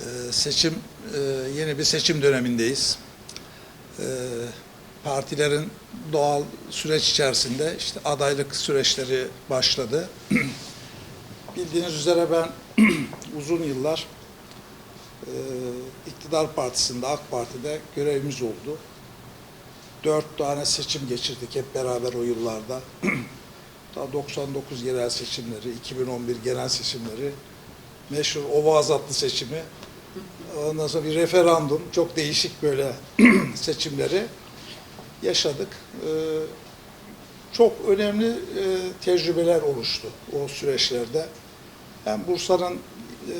Ee, Seçim, e, yeni bir seçim dönemindeyiz. Ee, Partilerin doğal süreç içerisinde işte adaylık süreçleri başladı. Bildiğiniz üzere ben uzun yıllar e, iktidar partisinde, AK Parti'de görevimiz oldu. Dört tane seçim geçirdik hep beraber o yıllarda. Daha 99 yerel seçimleri, 2011 genel seçimleri, meşhur Ovaz adlı seçimi, ondan sonra bir referandum, çok değişik böyle seçimleri yaşadık. Ee, çok önemli e, tecrübeler oluştu o süreçlerde. Hem Bursa'nın e,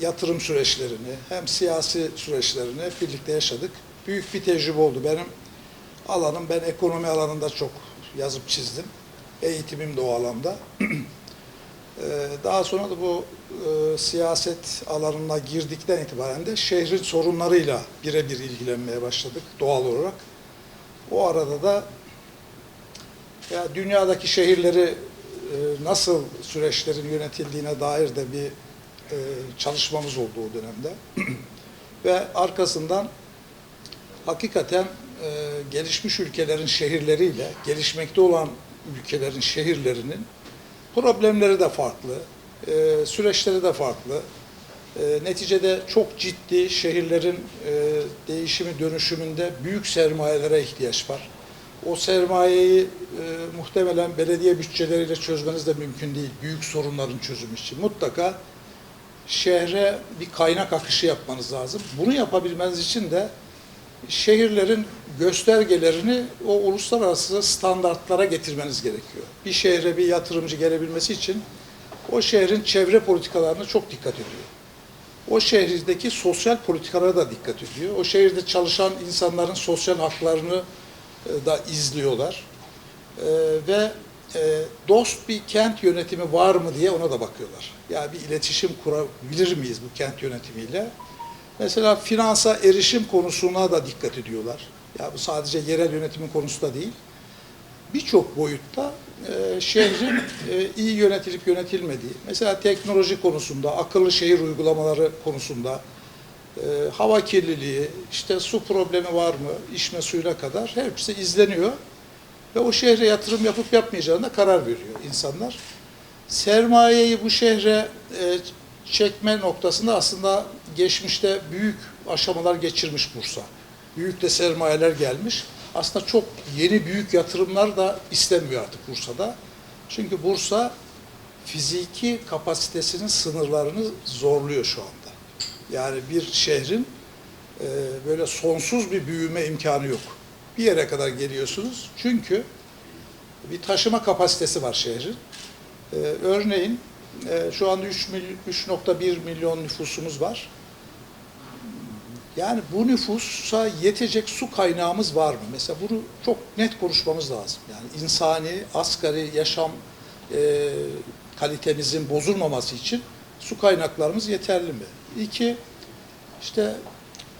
yatırım süreçlerini hem siyasi süreçlerini birlikte yaşadık. Büyük bir tecrübe oldu. Benim alanım, ben ekonomi alanında çok yazıp çizdim. Eğitimim de o alanda. Ee, Daha sonra da bu e, siyaset alanına girdikten itibaren de şehrin sorunlarıyla birebir ilgilenmeye başladık doğal olarak. O arada da ya dünyadaki şehirleri e, nasıl süreçlerin yönetildiğine dair de bir e, çalışmamız oldu o dönemde. Ve arkasından hakikaten e, gelişmiş ülkelerin şehirleriyle gelişmekte olan ülkelerin şehirlerinin problemleri de farklı, e, süreçleri de farklı. E, neticede çok ciddi şehirlerin e, değişimi dönüşümünde büyük sermayelere ihtiyaç var. O sermayeyi e, muhtemelen belediye bütçeleriyle çözmeniz de mümkün değil. Büyük sorunların çözümü için. Mutlaka şehre bir kaynak akışı yapmanız lazım. Bunu yapabilmeniz için de şehirlerin göstergelerini o uluslararası standartlara getirmeniz gerekiyor. Bir şehre bir yatırımcı gelebilmesi için o şehrin çevre politikalarına çok dikkat ediyor. O şehirdeki sosyal politikalara da dikkat ediyor. O şehirde çalışan insanların sosyal haklarını e, da izliyorlar. E, ve e, dost bir kent yönetimi var mı diye ona da bakıyorlar. Yani bir iletişim kurabilir miyiz bu kent yönetimiyle? Mesela finansa erişim konusuna da dikkat ediyorlar. Ya bu sadece yerel yönetimin konusu da değil. Birçok boyutta e, şehrin e, iyi yönetilip yönetilmediği, mesela teknoloji konusunda, akıllı şehir uygulamaları konusunda, e, hava kirliliği, işte su problemi var mı, içme suyuna kadar hepsi izleniyor. Ve o şehre yatırım yapıp yapmayacağına karar veriyor insanlar. Sermayeyi bu şehre e, çekme noktasında aslında geçmişte büyük aşamalar geçirmiş Bursa. Büyük de sermayeler gelmiş. Aslında çok yeni büyük yatırımlar da istenmiyor artık Bursa'da. Çünkü Bursa fiziki kapasitesinin sınırlarını zorluyor şu anda. Yani bir şehrin e, böyle sonsuz bir büyüme imkanı yok. Bir yere kadar geliyorsunuz. Çünkü bir taşıma kapasitesi var şehrin. E, örneğin e, şu anda 3 mily- 3.1 milyon nüfusumuz var. Yani bu nüfusa yetecek su kaynağımız var mı? Mesela bunu çok net konuşmamız lazım. Yani insani, asgari yaşam e, kalitemizin bozulmaması için su kaynaklarımız yeterli mi? İki, işte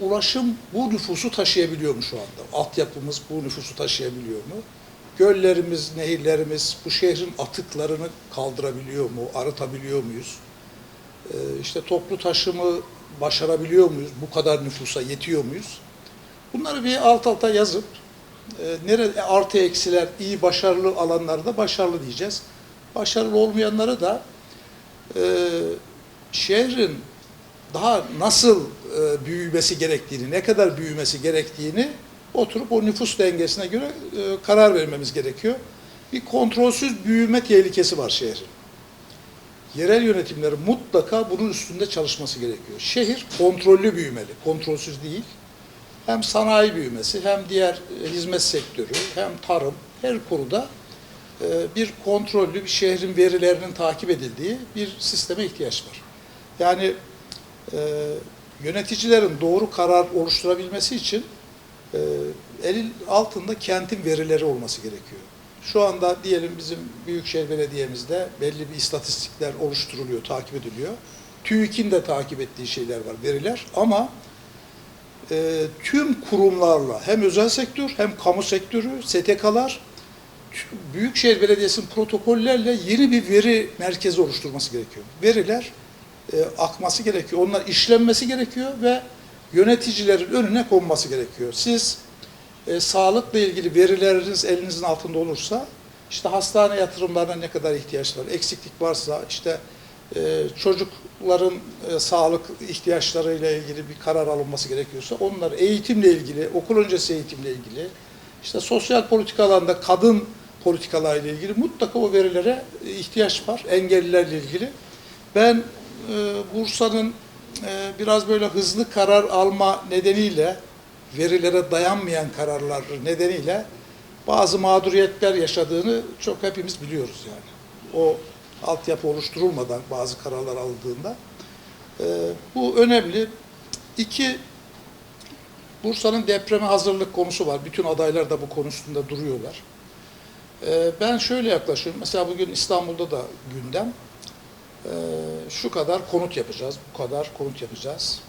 ulaşım bu nüfusu taşıyabiliyor mu şu anda? Altyapımız bu nüfusu taşıyabiliyor mu? Göllerimiz, nehirlerimiz bu şehrin atıklarını kaldırabiliyor mu? Arıtabiliyor muyuz? Ee, işte toplu taşımı başarabiliyor muyuz? Bu kadar nüfusa yetiyor muyuz? Bunları bir alt alta yazıp e, nerede artı eksiler, iyi başarılı alanlarda başarılı diyeceğiz. Başarılı olmayanları da e, şehrin daha nasıl e, büyümesi gerektiğini, ne kadar büyümesi gerektiğini oturup o nüfus dengesine göre e, karar vermemiz gerekiyor. Bir kontrolsüz büyüme tehlikesi var şehrin. Yerel yönetimlerin mutlaka bunun üstünde çalışması gerekiyor. Şehir kontrollü büyümeli, kontrolsüz değil. Hem sanayi büyümesi, hem diğer e, hizmet sektörü, hem tarım, her konuda e, bir kontrollü bir şehrin verilerinin takip edildiği bir sisteme ihtiyaç var. Yani e, yöneticilerin doğru karar oluşturabilmesi için e, elin altında kentin verileri olması gerekiyor. Şu anda diyelim bizim Büyükşehir Belediye'mizde belli bir istatistikler oluşturuluyor, takip ediliyor. TÜİK'in de takip ettiği şeyler var, veriler ama e, tüm kurumlarla hem özel sektör hem kamu sektörü, STK'lar Büyükşehir Belediyesi'nin protokollerle yeni bir veri merkezi oluşturması gerekiyor. Veriler e, akması gerekiyor. Onlar işlenmesi gerekiyor ve yöneticilerin önüne konması gerekiyor. Siz e, sağlıkla ilgili verileriniz elinizin altında olursa işte hastane yatırımlarına ne kadar ihtiyaç var, eksiklik varsa işte e, çocukların e, sağlık ihtiyaçlarıyla ilgili bir karar alınması gerekiyorsa onlar eğitimle ilgili, okul öncesi eğitimle ilgili, işte sosyal politikalarında kadın politikalarıyla ilgili mutlaka o verilere ihtiyaç var, engellilerle ilgili. Ben e, Bursa'nın biraz böyle hızlı karar alma nedeniyle, verilere dayanmayan kararlar nedeniyle bazı mağduriyetler yaşadığını çok hepimiz biliyoruz yani. O altyapı oluşturulmadan bazı kararlar alındığında. E, bu önemli. İki, Bursa'nın depreme hazırlık konusu var. Bütün adaylar da bu konusunda duruyorlar. E, ben şöyle yaklaşıyorum. Mesela bugün İstanbul'da da gündem. E, şu kadar konut yapacağız, bu kadar konut yapacağız.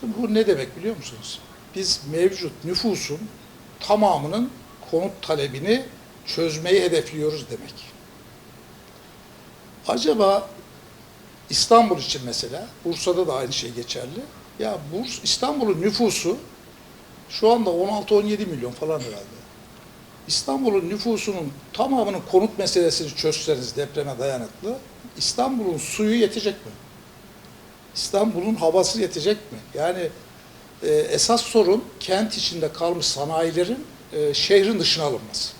Şimdi bu ne demek biliyor musunuz? Biz mevcut nüfusun tamamının konut talebini çözmeyi hedefliyoruz demek. Acaba İstanbul için mesela, Bursa'da da aynı şey geçerli. Ya Burs, İstanbul'un nüfusu şu anda 16-17 milyon falan herhalde. İstanbul'un nüfusunun tamamının konut meselesini çözseniz depreme dayanıklı, İstanbul'un suyu yetecek mi? İstanbul'un havası yetecek mi? Yani e, esas sorun kent içinde kalmış sanayilerin e, şehrin dışına alınması.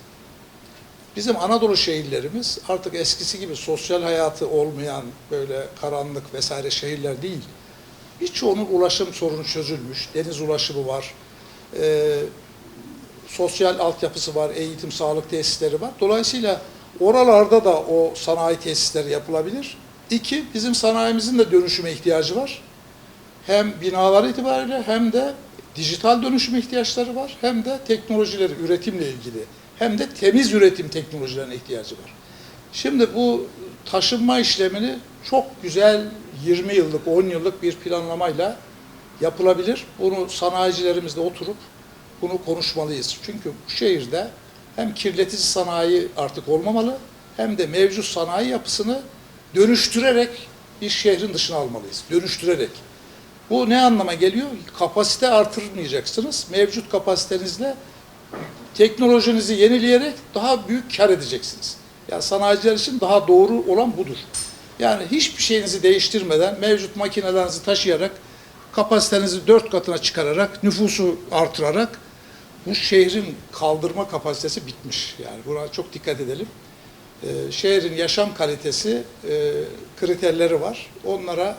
Bizim Anadolu şehirlerimiz artık eskisi gibi sosyal hayatı olmayan böyle karanlık vesaire şehirler değil. Birçoğunun ulaşım sorunu çözülmüş. Deniz ulaşımı var. E, sosyal altyapısı var, eğitim, sağlık tesisleri var. Dolayısıyla oralarda da o sanayi tesisleri yapılabilir. İki, bizim sanayimizin de dönüşüme ihtiyacı var. Hem binalar itibariyle hem de dijital dönüşüme ihtiyaçları var. Hem de teknolojileri, üretimle ilgili. Hem de temiz üretim teknolojilerine ihtiyacı var. Şimdi bu taşınma işlemini çok güzel 20 yıllık, 10 yıllık bir planlamayla yapılabilir. Bunu sanayicilerimizle oturup bunu konuşmalıyız. Çünkü bu şehirde hem kirletici sanayi artık olmamalı hem de mevcut sanayi yapısını dönüştürerek bir şehrin dışına almalıyız. Dönüştürerek. Bu ne anlama geliyor? Kapasite artırmayacaksınız. Mevcut kapasitenizle teknolojinizi yenileyerek daha büyük kar edeceksiniz. Yani sanayiciler için daha doğru olan budur. Yani hiçbir şeyinizi değiştirmeden mevcut makinelerinizi taşıyarak kapasitenizi dört katına çıkararak nüfusu artırarak bu şehrin kaldırma kapasitesi bitmiş. Yani buna çok dikkat edelim. Ee, şehrin yaşam kalitesi e, kriterleri var. Onlara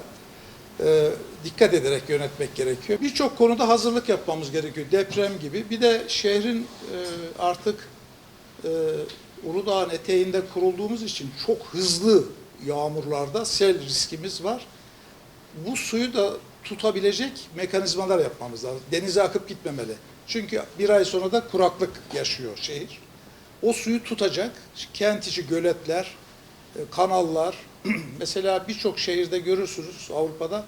e, dikkat ederek yönetmek gerekiyor. Birçok konuda hazırlık yapmamız gerekiyor. Deprem gibi. Bir de şehrin e, artık e, Uludağ'ın eteğinde kurulduğumuz için çok hızlı yağmurlarda sel riskimiz var. Bu suyu da tutabilecek mekanizmalar yapmamız lazım. Denize akıp gitmemeli. Çünkü bir ay sonra da kuraklık yaşıyor şehir. O suyu tutacak kent içi göletler, e, kanallar, mesela birçok şehirde görürsünüz Avrupa'da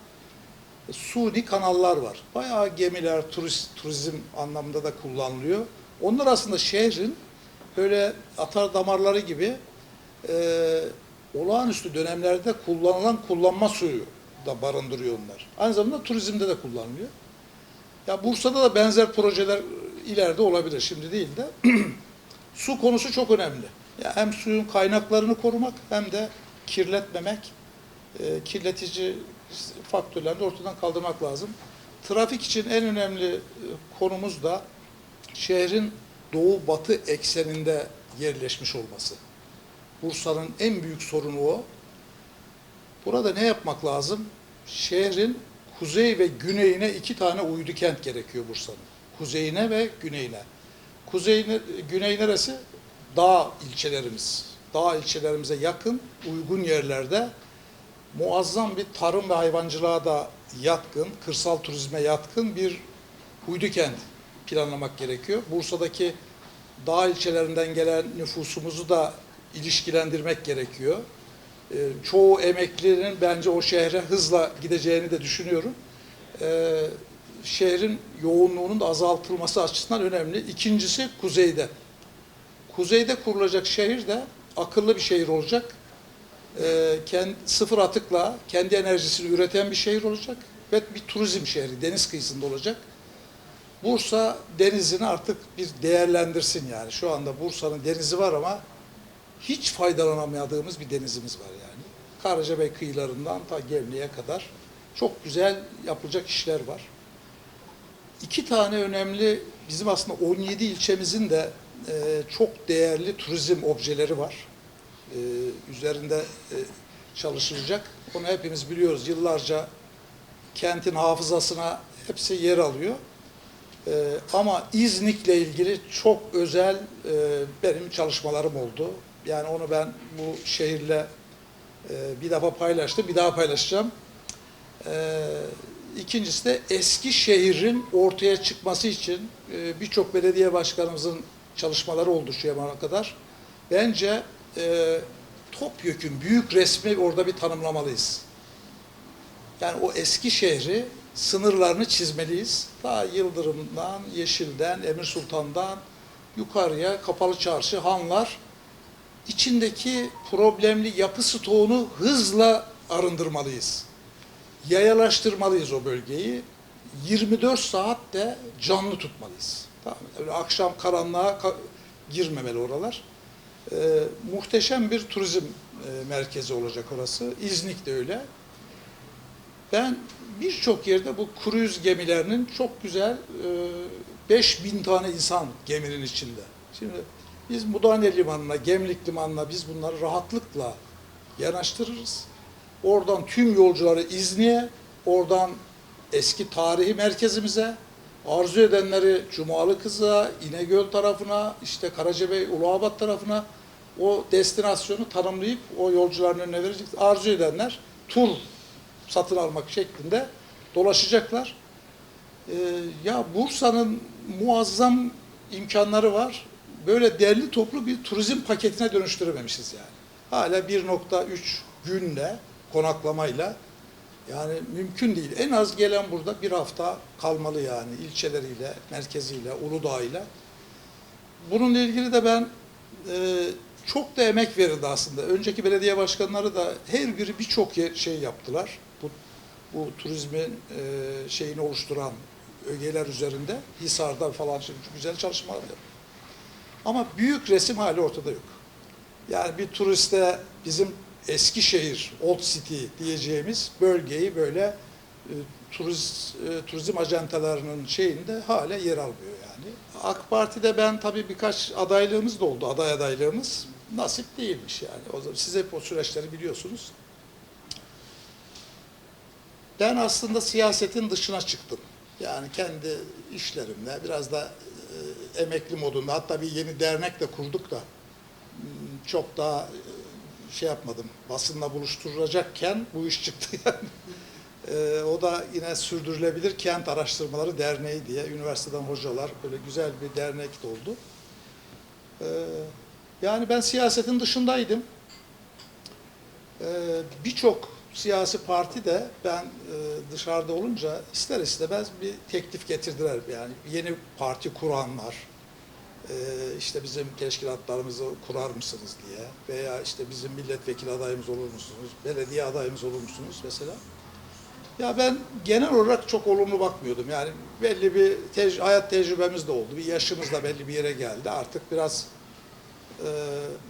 e, suni kanallar var. Bayağı gemiler, turist, turizm anlamında da kullanılıyor. Onlar aslında şehrin böyle atar damarları gibi e, olağanüstü dönemlerde kullanılan kullanma suyu da barındırıyor onlar. Aynı zamanda turizmde de kullanılıyor. Ya Bursa'da da benzer projeler ileride olabilir. Şimdi değil de su konusu çok önemli. Ya hem suyun kaynaklarını korumak hem de kirletmemek, e, kirletici faktörlerini ortadan kaldırmak lazım. Trafik için en önemli e, konumuz da şehrin doğu-batı ekseninde yerleşmiş olması. Bursa'nın en büyük sorunu o. Burada ne yapmak lazım? Şehrin kuzey ve güneyine iki tane uydu kent gerekiyor Bursa'nın. Kuzeyine ve güneyine. Kuzeyine, güney neresi? Dağ ilçelerimiz. Dağ ilçelerimize yakın, uygun yerlerde muazzam bir tarım ve hayvancılığa da yatkın, kırsal turizme yatkın bir uydu kent planlamak gerekiyor. Bursa'daki dağ ilçelerinden gelen nüfusumuzu da ilişkilendirmek gerekiyor. Ee, çoğu emeklinin bence o şehre hızla gideceğini de düşünüyorum. Ee, şehrin yoğunluğunun da azaltılması açısından önemli. İkincisi kuzeyde. Kuzeyde kurulacak şehir de akıllı bir şehir olacak. e, kendi, sıfır atıkla kendi enerjisini üreten bir şehir olacak ve bir turizm şehri deniz kıyısında olacak. Bursa denizini artık bir değerlendirsin yani. Şu anda Bursa'nın denizi var ama hiç faydalanamadığımız bir denizimiz var yani. Karacabey kıyılarından ta Gemli'ye kadar çok güzel yapılacak işler var. İki tane önemli bizim aslında 17 ilçemizin de e, çok değerli turizm objeleri var. E, üzerinde e, çalışılacak. Onu hepimiz biliyoruz. Yıllarca kentin hafızasına hepsi yer alıyor. Ee, ama İznik'le ilgili çok özel e, benim çalışmalarım oldu. Yani onu ben bu şehirle e, bir defa paylaştım, bir daha paylaşacağım. Ee, ikincisi de eski şehrin ortaya çıkması için e, birçok belediye başkanımızın çalışmaları oldu şu zamana kadar. Bence e, topyekün büyük resmi orada bir tanımlamalıyız. Yani o eski şehri sınırlarını çizmeliyiz. Ta Yıldırım'dan, Yeşil'den, Emir Sultan'dan yukarıya Kapalı Çarşı, Hanlar içindeki problemli yapı stoğunu hızla arındırmalıyız. Yayalaştırmalıyız o bölgeyi. 24 saat de canlı tutmalıyız. Tamam? Öyle akşam karanlığa ka- girmemeli oralar. Ee, muhteşem bir turizm e, merkezi olacak orası. İznik de öyle. Ben birçok yerde bu kruz gemilerinin çok güzel e, 5000 tane insan geminin içinde. Şimdi biz Mudane Limanı'na, Gemlik Limanı'na biz bunları rahatlıkla yanaştırırız. Oradan tüm yolcuları İzni'ye, oradan eski tarihi merkezimize, arzu edenleri Cumalı Kızı'na, İnegöl tarafına, işte Karacabey, Uluabat tarafına o destinasyonu tanımlayıp o yolcuların önüne verecek. Arzu edenler tur satın almak şeklinde dolaşacaklar. Ee, ya Bursa'nın muazzam imkanları var. Böyle derli toplu bir turizm paketine dönüştürememişiz yani. Hala 1.3 günle konaklamayla yani mümkün değil. En az gelen burada bir hafta kalmalı yani ilçeleriyle, merkeziyle, Uludağ'ıyla. Bununla ilgili de ben e, çok da emek verildi aslında. Önceki belediye başkanları da her biri birçok şey yaptılar. Bu, bu turizmin e, şeyini oluşturan ögeler üzerinde Hisar'da falan şimdi güzel çalışmalar yapıyor. Ama büyük resim hali ortada yok. Yani bir turiste bizim Eskişehir, Old City diyeceğimiz bölgeyi böyle e, turiz, e, turizm ajantalarının şeyinde hala yer almıyor yani. AK Parti'de ben tabii birkaç adaylığımız da oldu, aday adaylığımız. Nasip değilmiş yani. O zaman siz hep o süreçleri biliyorsunuz. Ben aslında siyasetin dışına çıktım. Yani kendi işlerimle biraz da e, emekli modunda hatta bir yeni dernek de kurduk da hmm, çok daha e, şey yapmadım. Basınla buluşturacakken bu iş çıktı yani. E, o da yine Sürdürülebilir Kent Araştırmaları Derneği diye üniversiteden hocalar böyle güzel bir dernek de oldu. E, yani ben siyasetin dışındaydım. E, Birçok siyasi parti de ben e, dışarıda olunca ister istemez bir teklif getirdiler. Yani yeni parti kuranlar, e, işte bizim teşkilatlarımızı kurar mısınız diye veya işte bizim milletvekili adayımız olur musunuz, belediye adayımız olur musunuz mesela. Ya ben genel olarak çok olumlu bakmıyordum. Yani belli bir tec- hayat tecrübemiz de oldu. Bir yaşımız da belli bir yere geldi. Artık biraz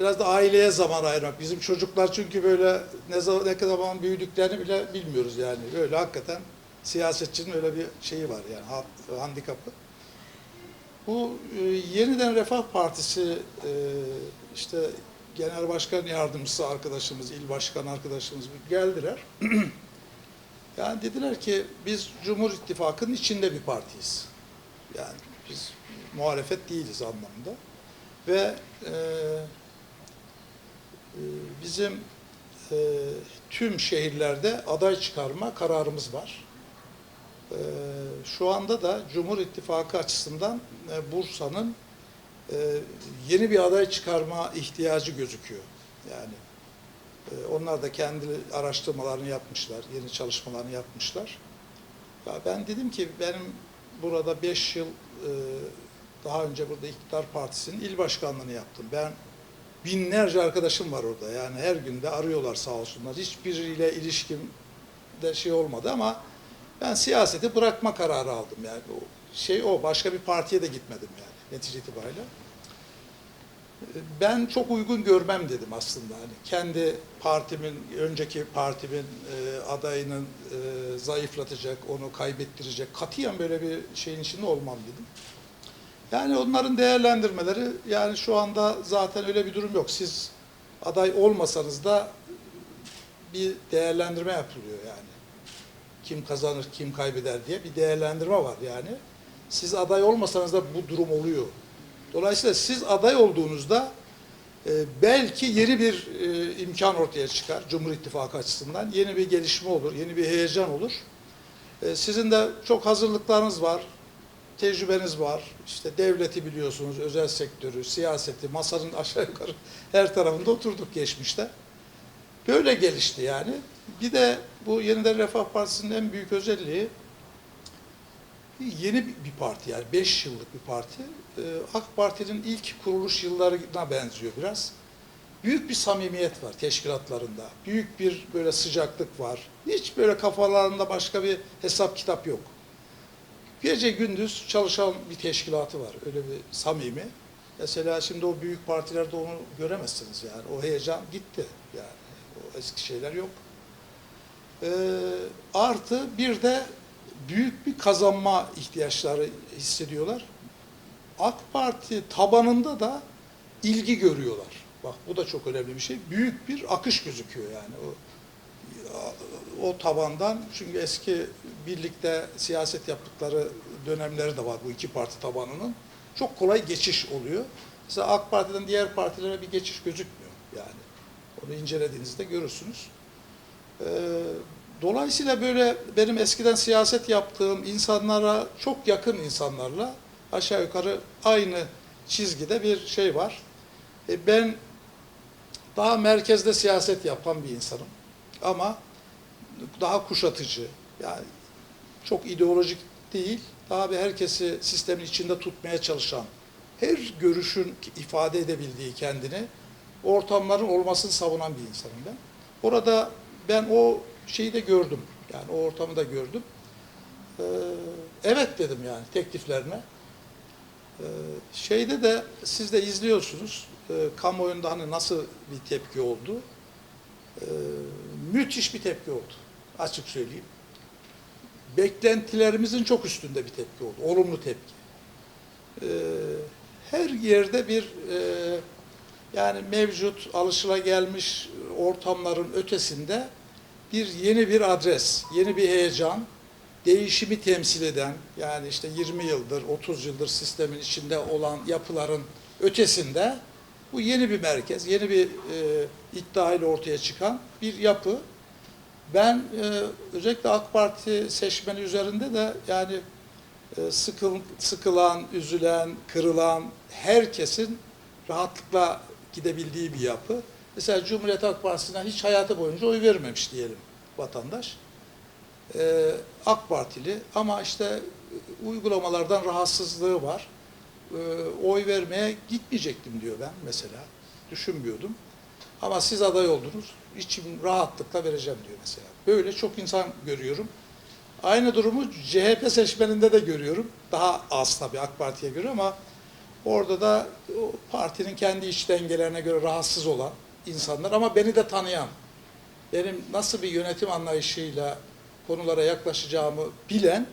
biraz da aileye zaman ayırmak. Bizim çocuklar çünkü böyle ne zaman ne kadar zaman büyüdüklerini bile bilmiyoruz yani. Öyle hakikaten siyasetçinin öyle bir şeyi var yani ha- handikapı. Bu e, yeniden Refah Partisi e, işte genel başkan yardımcısı arkadaşımız, il başkan arkadaşımız geldiler. Yani dediler ki biz Cumhur İttifakı'nın içinde bir partiyiz. Yani biz muhalefet değiliz anlamında. Ve e, e, bizim e, tüm şehirlerde aday çıkarma kararımız var. E, şu anda da Cumhur İttifakı açısından e, Bursa'nın e, yeni bir aday çıkarma ihtiyacı gözüküyor. Yani ee, Onlar da kendi araştırmalarını yapmışlar, yeni çalışmalarını yapmışlar. Ya ben dedim ki benim burada 5 yıl e, daha önce burada İktidar Partisi'nin il başkanlığını yaptım. Ben binlerce arkadaşım var orada. Yani her gün de arıyorlar sağ olsunlar. Hiçbiriyle ilişkim de şey olmadı ama ben siyaseti bırakma kararı aldım yani. O şey o başka bir partiye de gitmedim yani netice itibariyle. Ben çok uygun görmem dedim aslında. Hani kendi partimin, önceki partimin e, adayının e, zayıflatacak, onu kaybettirecek, katiyen böyle bir şeyin içinde olmam dedim. Yani onların değerlendirmeleri, yani şu anda zaten öyle bir durum yok. Siz aday olmasanız da bir değerlendirme yapılıyor yani. Kim kazanır, kim kaybeder diye bir değerlendirme var yani. Siz aday olmasanız da bu durum oluyor. Dolayısıyla siz aday olduğunuzda e, belki yeni bir e, imkan ortaya çıkar Cumhur İttifakı açısından. Yeni bir gelişme olur, yeni bir heyecan olur. E, sizin de çok hazırlıklarınız var, tecrübeniz var. İşte devleti biliyorsunuz, özel sektörü, siyaseti, masanın aşağı yukarı her tarafında oturduk geçmişte. Böyle gelişti yani. Bir de bu Yeniden Refah Partisi'nin en büyük özelliği yeni bir parti yani 5 yıllık bir parti. Ee, AK Parti'nin ilk kuruluş yıllarına benziyor biraz. Büyük bir samimiyet var teşkilatlarında. Büyük bir böyle sıcaklık var. Hiç böyle kafalarında başka bir hesap kitap yok. Gece gündüz çalışan bir teşkilatı var. Öyle bir samimi. Mesela şimdi o büyük partilerde onu göremezsiniz yani. O heyecan gitti yani. O eski şeyler yok. Ee, artı bir de büyük bir kazanma ihtiyaçları hissediyorlar. AK Parti tabanında da ilgi görüyorlar. Bak bu da çok önemli bir şey. Büyük bir akış gözüküyor yani. O, o tabandan çünkü eski birlikte siyaset yaptıkları dönemleri de var bu iki parti tabanının. Çok kolay geçiş oluyor. Mesela AK Parti'den diğer partilere bir geçiş gözükmüyor yani. Onu incelediğinizde görürsünüz. Ee, Dolayısıyla böyle benim eskiden siyaset yaptığım insanlara çok yakın insanlarla aşağı yukarı aynı çizgide bir şey var. E ben daha merkezde siyaset yapan bir insanım. Ama daha kuşatıcı, yani çok ideolojik değil, daha bir herkesi sistemin içinde tutmaya çalışan, her görüşün ifade edebildiği kendini, ortamların olmasını savunan bir insanım ben. Orada ben o şeyi de gördüm. Yani o ortamı da gördüm. Ee, evet dedim yani tekliflerine. Ee, şeyde de siz de izliyorsunuz. E, kamuoyunda hani nasıl bir tepki oldu? Ee, müthiş bir tepki oldu. Açık söyleyeyim. Beklentilerimizin çok üstünde bir tepki oldu. Olumlu tepki. Ee, her yerde bir e, yani mevcut alışılagelmiş ortamların ötesinde bir yeni bir adres, yeni bir heyecan, değişimi temsil eden yani işte 20 yıldır, 30 yıldır sistemin içinde olan yapıların ötesinde bu yeni bir merkez, yeni bir e, iddia ile ortaya çıkan bir yapı. Ben e, özellikle AK Parti seçmeni üzerinde de yani e, sıkıl, sıkılan, üzülen, kırılan herkesin rahatlıkla gidebildiği bir yapı. Mesela Cumhuriyet Halk Partisi'ne hiç hayatı boyunca oy vermemiş diyelim vatandaş. Ee, AK Partili ama işte uygulamalardan rahatsızlığı var. Ee, oy vermeye gitmeyecektim diyor ben mesela. Düşünmüyordum. Ama siz aday oldunuz. İçim rahatlıkla vereceğim diyor mesela. Böyle çok insan görüyorum. Aynı durumu CHP seçmeninde de görüyorum. Daha az tabii AK Parti'ye göre ama orada da o partinin kendi iç dengelerine göre rahatsız olan, insanlar ama beni de tanıyan, benim nasıl bir yönetim anlayışıyla konulara yaklaşacağımı bilen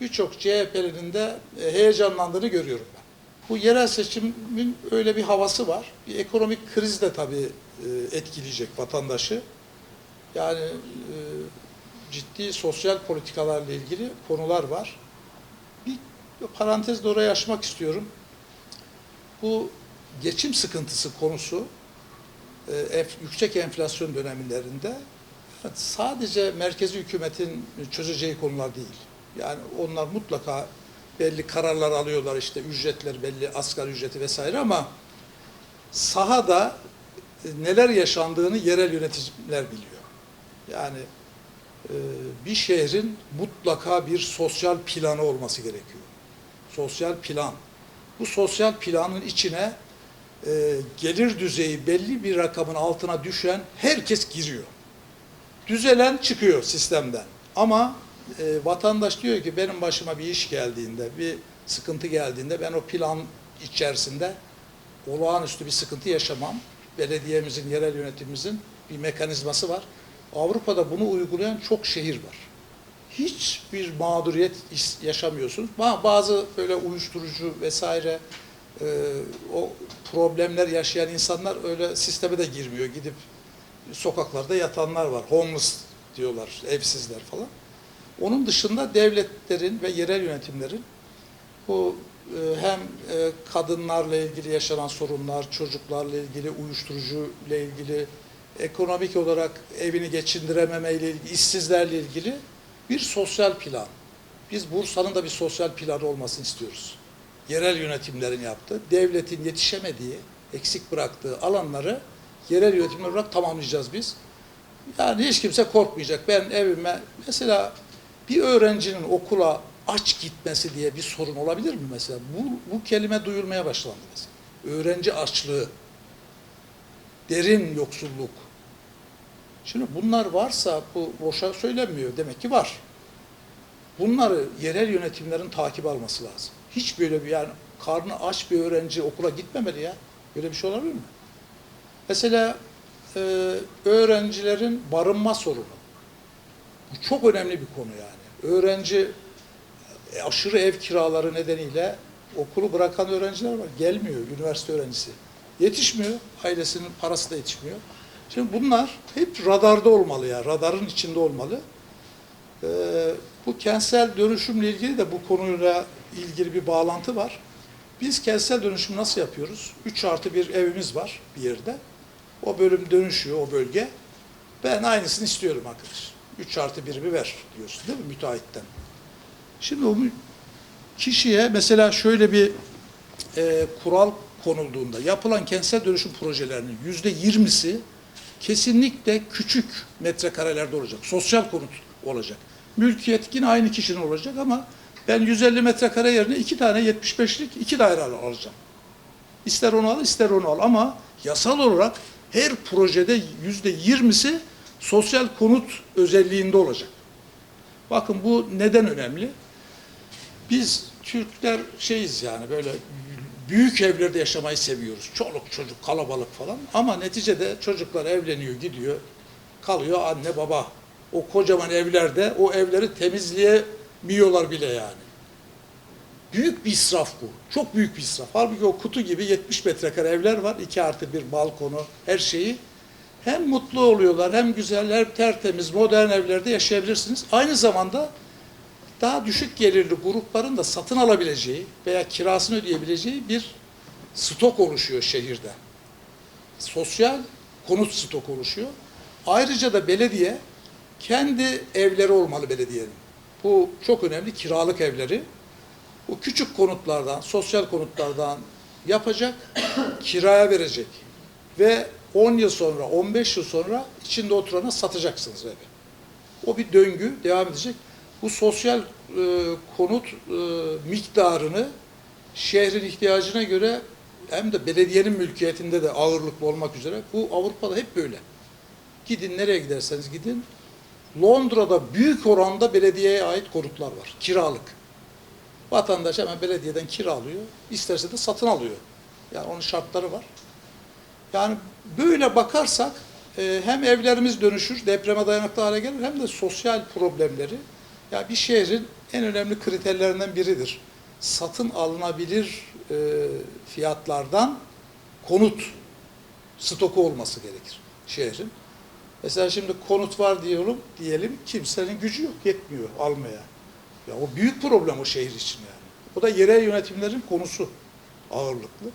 birçok CHP'linin de e, heyecanlandığını görüyorum ben. Bu yerel seçimin öyle bir havası var. Bir ekonomik kriz de tabii e, etkileyecek vatandaşı. Yani e, ciddi sosyal politikalarla ilgili konular var. Bir parantez oraya açmak istiyorum. Bu geçim sıkıntısı konusu yüksek enflasyon dönemlerinde sadece merkezi hükümetin çözeceği konular değil. Yani onlar mutlaka belli kararlar alıyorlar işte ücretler belli asgari ücreti vesaire ama sahada neler yaşandığını yerel yöneticiler biliyor. Yani e, bir şehrin mutlaka bir sosyal planı olması gerekiyor. Sosyal plan. Bu sosyal planın içine e, gelir düzeyi belli bir rakamın altına düşen herkes giriyor. Düzelen çıkıyor sistemden. Ama e, vatandaş diyor ki benim başıma bir iş geldiğinde, bir sıkıntı geldiğinde ben o plan içerisinde olağanüstü bir sıkıntı yaşamam. Belediyemizin, yerel yönetimimizin bir mekanizması var. Avrupa'da bunu uygulayan çok şehir var. Hiçbir mağduriyet yaşamıyorsunuz. Ba- Bazı böyle uyuşturucu vesaire e, o problemler yaşayan insanlar öyle sisteme de girmiyor. Gidip sokaklarda yatanlar var. Homeless diyorlar, evsizler falan. Onun dışında devletlerin ve yerel yönetimlerin bu e, hem e, kadınlarla ilgili yaşanan sorunlar, çocuklarla ilgili, uyuşturucu ile ilgili, ekonomik olarak evini geçindirememe ile ilgili, işsizlerle ilgili bir sosyal plan. Biz Bursa'nın da bir sosyal planı olmasını istiyoruz. Yerel yönetimlerin yaptığı, devletin yetişemediği, eksik bıraktığı alanları yerel yönetimler olarak tamamlayacağız biz. Yani hiç kimse korkmayacak. Ben evime mesela bir öğrencinin okula aç gitmesi diye bir sorun olabilir mi mesela? Bu, bu kelime duyulmaya başlandı mesela. Öğrenci açlığı, derin yoksulluk. Şimdi bunlar varsa bu boşa söylenmiyor. Demek ki var. Bunları yerel yönetimlerin takip alması lazım. Hiç böyle bir yani karnı aç bir öğrenci okula gitmemeli ya. Böyle bir şey olabilir mi? Mesela e, öğrencilerin barınma sorunu. Bu çok önemli bir konu yani. Öğrenci e, aşırı ev kiraları nedeniyle okulu bırakan öğrenciler var. Gelmiyor üniversite öğrencisi. Yetişmiyor. Ailesinin parası da yetişmiyor. Şimdi bunlar hep radarda olmalı ya. Radarın içinde olmalı. Ee, bu kentsel dönüşümle ilgili de bu konuyla ilgili bir bağlantı var. Biz kentsel dönüşümü nasıl yapıyoruz? 3 artı bir evimiz var bir yerde. O bölüm dönüşüyor, o bölge. Ben aynısını istiyorum arkadaş. 3 artı 1'imi ver diyorsun değil mi müteahhitten? Şimdi o kişiye mesela şöyle bir e, kural konulduğunda yapılan kentsel dönüşüm projelerinin yüzde yirmisi kesinlikle küçük metrekarelerde olacak. Sosyal konut olacak. Mülkiyet yine aynı kişinin olacak ama ben 150 metrekare yerine iki tane 75'lik iki daire al- alacağım. İster onu al ister onu al ama yasal olarak her projede yüzde yirmisi sosyal konut özelliğinde olacak. Bakın bu neden önemli? Biz Türkler şeyiz yani böyle büyük evlerde yaşamayı seviyoruz. Çoluk çocuk kalabalık falan ama neticede çocuklar evleniyor gidiyor kalıyor anne baba. O kocaman evlerde o evleri temizleyemiyorlar bile yani. Büyük bir israf bu. Çok büyük bir israf. Halbuki o kutu gibi 70 metrekare evler var. 2 artı bir balkonu, her şeyi. Hem mutlu oluyorlar, hem güzel, hem tertemiz, modern evlerde yaşayabilirsiniz. Aynı zamanda daha düşük gelirli grupların da satın alabileceği veya kirasını ödeyebileceği bir stok oluşuyor şehirde. Sosyal konut stok oluşuyor. Ayrıca da belediye kendi evleri olmalı belediyenin. Bu çok önemli kiralık evleri. Bu küçük konutlardan, sosyal konutlardan yapacak, kiraya verecek. Ve 10 yıl sonra, 15 yıl sonra içinde oturana satacaksınız evi. O bir döngü devam edecek. Bu sosyal e, konut e, miktarını şehrin ihtiyacına göre hem de belediyenin mülkiyetinde de ağırlıklı olmak üzere bu Avrupa'da hep böyle. Gidin nereye giderseniz gidin. Londra'da büyük oranda belediyeye ait konutlar var. Kiralık. Vatandaş hemen belediyeden kiralıyor. isterse de satın alıyor. Yani onun şartları var. Yani böyle bakarsak e, hem evlerimiz dönüşür, depreme dayanıklı hale gelir hem de sosyal problemleri ya bir şehrin en önemli kriterlerinden biridir. Satın alınabilir e, fiyatlardan konut stoku olması gerekir şehrin. Mesela şimdi konut var diyorum diyelim kimsenin gücü yok yetmiyor almaya. Ya o büyük problem o şehir için yani. O da yerel yönetimlerin konusu ağırlıklı.